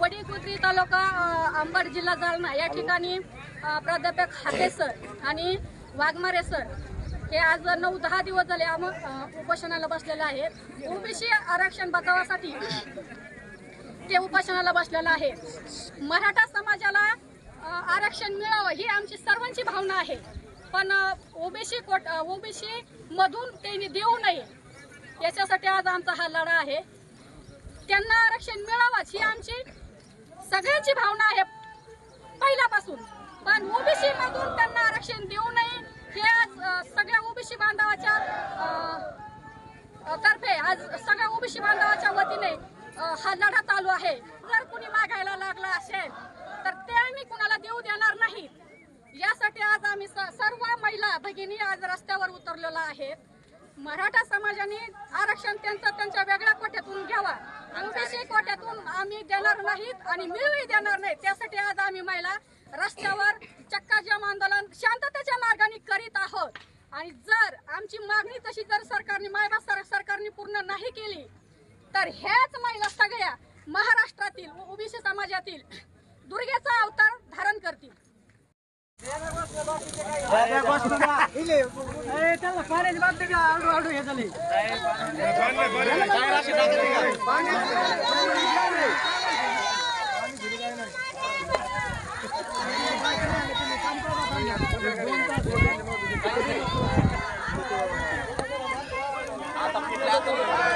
वडीकुत्री तालुका अंबड जिल्हा जालना. या ठिकाणी प्राध्यापक हाते सर आणि वाघमारे सर हे आज नऊ दहा दिवस झाले आम उपोषणाला बसलेले आहेत. ओबीसी आरक्षण बचावासाठी ते उपोषणाला बसलेलं आहे मराठा समाजाला आरक्षण मिळावं ही आमची सर्वांची भावना आहे. पण ओबीसी कोट ओबीसी मधून त्यांनी देऊ नये. याच्यासाठी आज आमचा हा लढा आहे. त्यांना आरक्षण मिळावाच ही आमची सगळ्यांची भावना आहे पहिल्यापासून. पण ओबीसी मधून त्यांना आरक्षण देऊ नये. ओबीसी बांधवाच्या तर्फे आज सगळ्या ओबीसी बांधवाच्या वतीने हा लढा चालू आहे. जर कुणी मागायला लागला असेल तर ते आम्ही कुणाला देऊ देणार नाही. यासाठी आज आम्ही स- सर्व महिला भगिनी आज रस्त्यावर उतरलेलो आहेत. मराठा समाजाने आरक्षण त्यांचं त्यांच्या वेगळ्या कोट्यातून घ्यावा. ओबीसी कोट्यातून आम्ही देणार नाहीत आणि मिळूही देणार नाही. त्यासाठी आज आम्ही महिला रस्त्यावर चक्का आणि जर आमची मागणी तशी जर सरकारने मायबा सर सरकारने पूर्ण नाही केली तर ह्याच महिला सगळ्या महाराष्ट्रातील ओबीसी समाजातील दुर्गेचा अवतार धारण करतील. Atap di belakang.